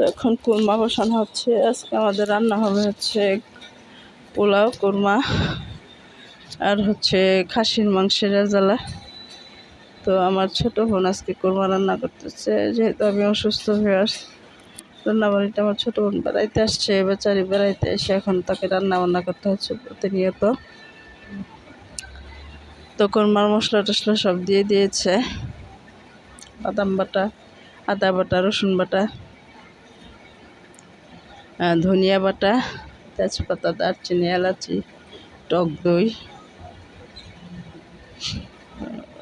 তো এখন কোরমা বসানো হচ্ছে। আজকে আমাদের রান্না হবে হচ্ছে পোলাও, কোরমা আর হচ্ছে খাসির মাংসের রেজালা তো আমার ছোট বোন আজকে কোরমা রান্না করতেছে, যেহেতু আমি অসুস্থ হয়ে আসছি রান্নাবাড়িটা আমার ছোট বোন বেড়াইতে আসছে বেচারি বেড়াইতে এসে এখন তাকে রান্না বান্না করতে হচ্ছে প্রতিনিয়ত। তো কোরমার মশলা টশলা সব দিয়ে দিয়েছে। বাদাম বাটা, আদা বাটা, রসুন বাটা। ধনিয়া বাটা, তেজপাতা, দারচিনি, এলাচি, টক দই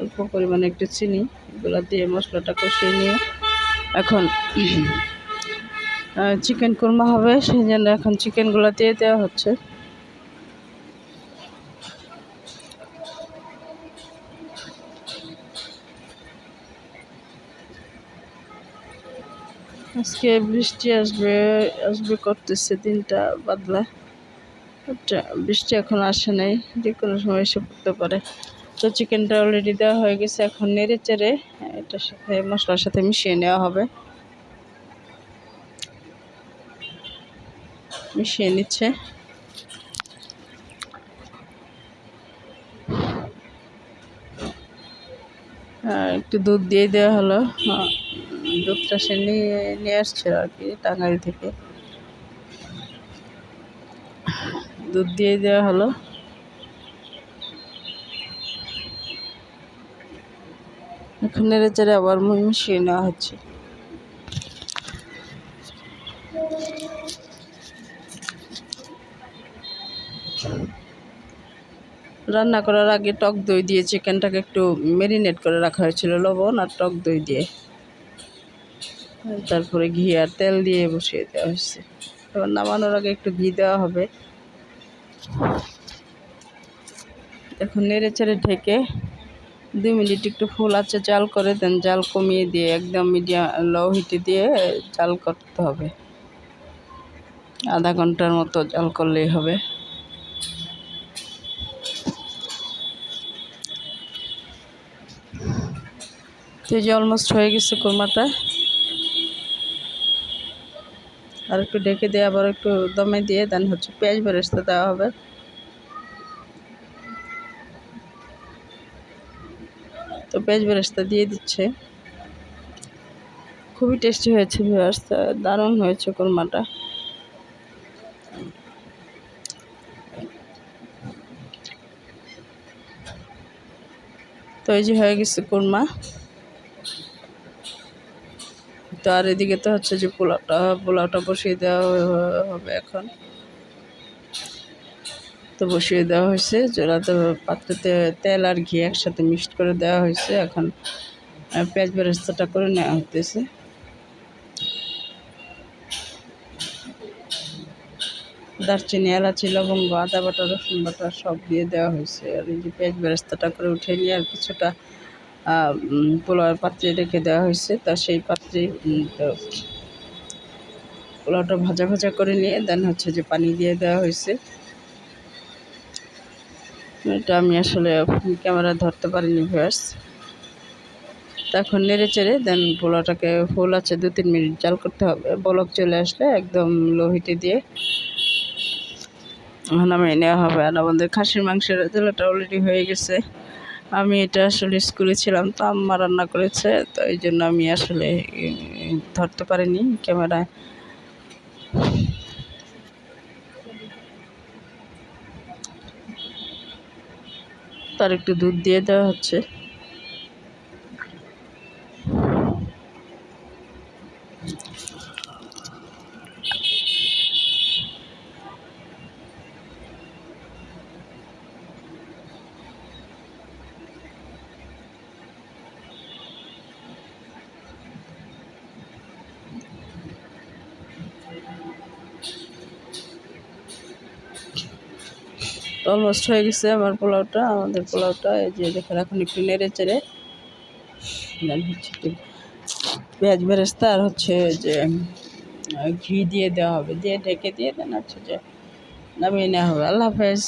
অল্প পরিমাণে একটু চিনি, এগুলো দিয়ে মশলাটা কষিয়ে নিয়ে এখন চিকেন কোরমা হবে, সেই জন্য এখন চিকেনগুলো দিয়ে দেওয়া হচ্ছে। আজকে বৃষ্টি আসবে আসবে করতেছে দিনটা বাদলা। বৃষ্টি এখন আসে নাই, যে কোনো সময় এসে পড়তে পারে। তো চিকেনটা অলরেডি দেওয়া হয়ে গেছে, এখন নেড়ে চেড়ে এটার সাথে মশলার সাথে মিশিয়ে নেওয়া হবে। মিশিয়ে নিচ্ছে। একটু দুধ দিয়ে দেওয়া হলো। সে নিয়ে নিয়ে আসছিল আর কি টাঙ্গাইল থেকে। দুধ দিয়ে দেওয়া হলো। এখন নেড়ে আবার মিশিয়ে নেওয়া হচ্ছে। রান্না করার আগে টক দই দিয়ে চিকেনটাকে একটু মেরিনেট করে রাখা হয়েছিল, লবণ আর টক দই দিয়ে। তারপরে ঘি আর তেল দিয়ে বসিয়ে দেওয়া হয়েছে। এবার নামানোর আগে একটু ঘি দেওয়া হবে। এখন নেড়ে চেড়ে ঢেকে দুই মিনিট একটু ফুল আছে জাল করে দেন। জাল কমিয়ে দিয়ে একদম মিডিয়াম, লো হিটে দিয়ে জাল করতে হবে। আধা ঘণ্টার মতো জাল করলেই হবে। তো যে অলমোস্ট হয়ে গেছে কোরমাটা। আর একটু ঢেকে দিয়ে আবার একটু দমে দিয়ে দেন হচ্ছে পেঁয়াজ বেরেস্তা দেওয়া হবে। তো পেঁয়াজ বেরেস্তা দিয়ে দিচ্ছে। খুবই টেস্টি হয়েছে ভিউয়ার্স দারুণ হয়েছে কোরমাটা। তো এই যে হয়ে গেছে কোরমা। তো আর এদিকে তো হচ্ছে যে পোলাওটা পোলাওটা বসিয়ে দেওয়া হবে এখন। তো বসিয়ে দেওয়া হয়েছে যেটাতে পাত্রতে তেল আর ঘি একসাথে মিক্সড করে দেওয়া হয়েছে। এখন পেঁয়াজ বেরেস্তাটা করে নেওয়া হতেছে দারচিনি, এলাচি, লবঙ্গ, আদা বাটা, রসুন বাটা সব দিয়ে দেওয়া হয়েছে। আর এই যে পেঁয়াজ বেরেস্তাটা করে উঠে নিয়ে আর কিছুটা পোলাওয়ের পাত্রে রেখে দেওয়া হয়েছে। তা সেই পাত্রে পোলাওটা ভাজা ভাজা করে নিয়ে দেন হচ্ছে যে পানি দিয়ে দেওয়া হয়েছে। এটা আমি আসলে ক্যামেরা ধরতে পারিনি ভিউয়ার্স এখন নেড়ে চেড়ে দেন পোলাওটাকে ফুল আছে, দু তিন মিনিট জাল করতে হবে। বলক চলে আসলে একদম লো হিটে দিয়ে নামিয়ে নেওয়া হবে। আর আমাদের খাসির মাংসের তেলাটা অলরেডি হয়ে গেছে। আমি এটা আসলে স্কুলে ছিলাম, তো আম্মা রান্না করেছে, তো এই জন্য আমি আসলে ধরতে পারিনি ক্যামেরায়। তার একটু দুধ দিয়ে দেওয়া হচ্ছে। অলমোস্ট হয়ে গেছে আমার পোলাওটা, আমাদের পোলাওটা, এই যে দেখেন এখন একটু নেড়ে চেড়ে হচ্ছে একটু পেঁয়াজ বেরেস্তা আর হচ্ছে যে ঘি দিয়ে দেওয়া হবে, দিয়ে ঢেকে দিয়ে দেন হচ্ছে যে নামিয়ে নেওয়া হবে। আল্লাহ হাফেজ।